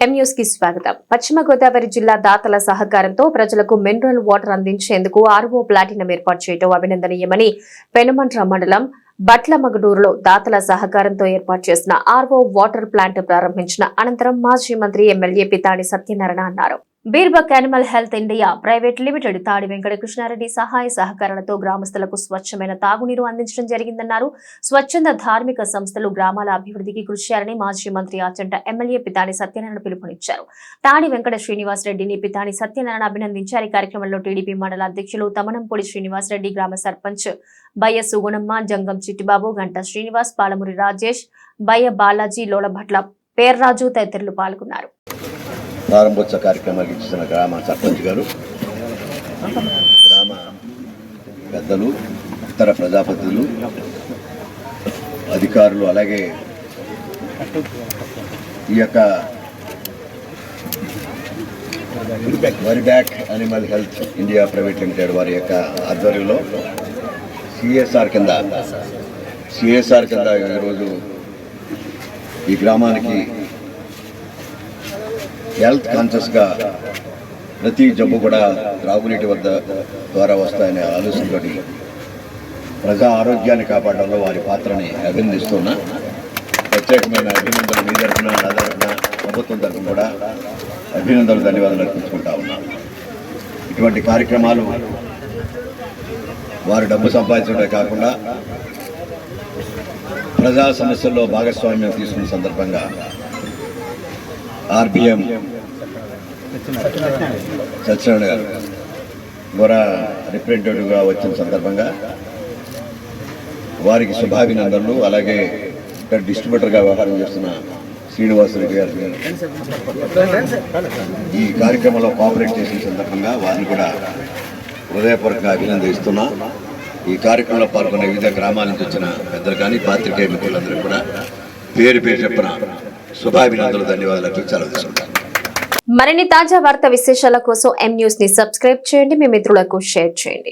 ఎం కి స్వాగతం. పశ్చిమ గోదావరి జిల్లా దాతల సహకారంతో ప్రజలకు మినరల్ వాటర్ అందించేందుకు ఆర్వో ప్లాటినం ఏర్పాటు చేయడం అభినందనీయమని పెనుమంట్ర మండలం బట్లమగడూరులో దాతల సహకారంతో ఏర్పాటు చేసిన ఆర్వో వాటర్ ప్లాంట్ ప్రారంభించిన అనంతరం మాజీ మంత్రి ఎమ్మెల్యే పితాడి సత్యనారాయణ అన్నారు. Virbac animal health India private limited Thadi Venkatakrishnareddy సహాయ సహకారాలతో గ్రామస్తులకు స్వచ్ఛమైన తాగునీరు అందించడం జరిగిందన్నారు. స్వచ్ఛంద ధార్మిక సంస్థలు గ్రామాల అభివృద్ధికి కృషి చేయాలని మాజీ మంత్రి ఆచంట ఎమ్మెల్యే పితాని సత్యనారాయణ పిలుపునిచ్చారు. తాడి వెంకట శ్రీనివాస్ రెడ్డిని పితాని సత్యనారాయణ అభినందించారు. ఈ కార్యక్రమంలో టీడీపీ మండల అధ్యక్షులు తమనంపొడి శ్రీనివాస్ రెడ్డి గ్రామ సర్పంచ్ బయ్య సుగుణమ్మ జంగం చిట్టిబాబు గంట శ్రీనివాస్ పాలమూరి రాజేష్ బయ్య బాలాజీ లోలభట్ల పేర్రాజు తదితరులు పాల్గొన్నారు. ప్రారంభోత్సవ కార్యక్రమానికి ఇచ్చిన గ్రామ సర్పంచ్ గారు గ్రామ పెద్దలు ఇతర ప్రజాపతిలు అధికారులు అలాగే ఈ యొక్క Virbac animal health India private limited వారి యొక్క ఆధ్వర్యంలో సిఎస్ఆర్ కింద సిఎస్ఆర్ కింద ఈరోజు ఈ గ్రామానికి హెల్త్ కాన్షియస్గా ప్రతి జబ్బు కూడా త్రాగునీటి వద్ద ద్వారా వస్తాయనే ఆలోచనతో ప్రజా ఆరోగ్యాన్ని కాపాడడంలో వారి పాత్రని అభినందిస్తున్నా. ప్రత్యేకమైన అభినందనలు మీ తరఫున నా తరఫున ప్రభుత్వం తరఫున కూడా అభినందనలు ధన్యవాదాలు అర్పించుకుంటా ఉన్నాను ఇటువంటి కార్యక్రమాలు వారు డబ్బు సంపాదించడమే కాకుండా ప్రజా సమస్యల్లో భాగస్వామ్యం తీసుకున్న సందర్భంగా ఆర్బిఎం. సత్యనారాయణ గారు. ద్వారా రిప్రజెంటేటివ్గా వచ్చిన సందర్భంగా వారికి శుభాభినందనలు. అలాగే ఇక్కడ డిస్ట్రిబ్యూటర్గా వ్యవహారం చేస్తున్న శ్రీనివాసరెడ్డి గారు ఈ కార్యక్రమంలో కోఆపరేట్ చేసిన సందర్భంగా వారిని కూడా హృదయపూర్వకంగా అభినందిస్తున్నా. ఈ కార్యక్రమంలో పాల్గొన్న వివిధ గ్రామాల నుంచి వచ్చిన పెద్దలు కానీ పాత్రికేయ మిత్రులందరూ కూడా పేరు పేరు చెప్పిన శుభాభినందనలు ధన్యవాదాలు. అర్పించి సెలవు తీసుకుంటాను మరిన్ని తాజా వార్త విశేషాల కోసం ఎం న్యూస్ని సబ్స్క్రైబ్ చేయండి. మీ మిత్రులకు షేర్ చేయండి.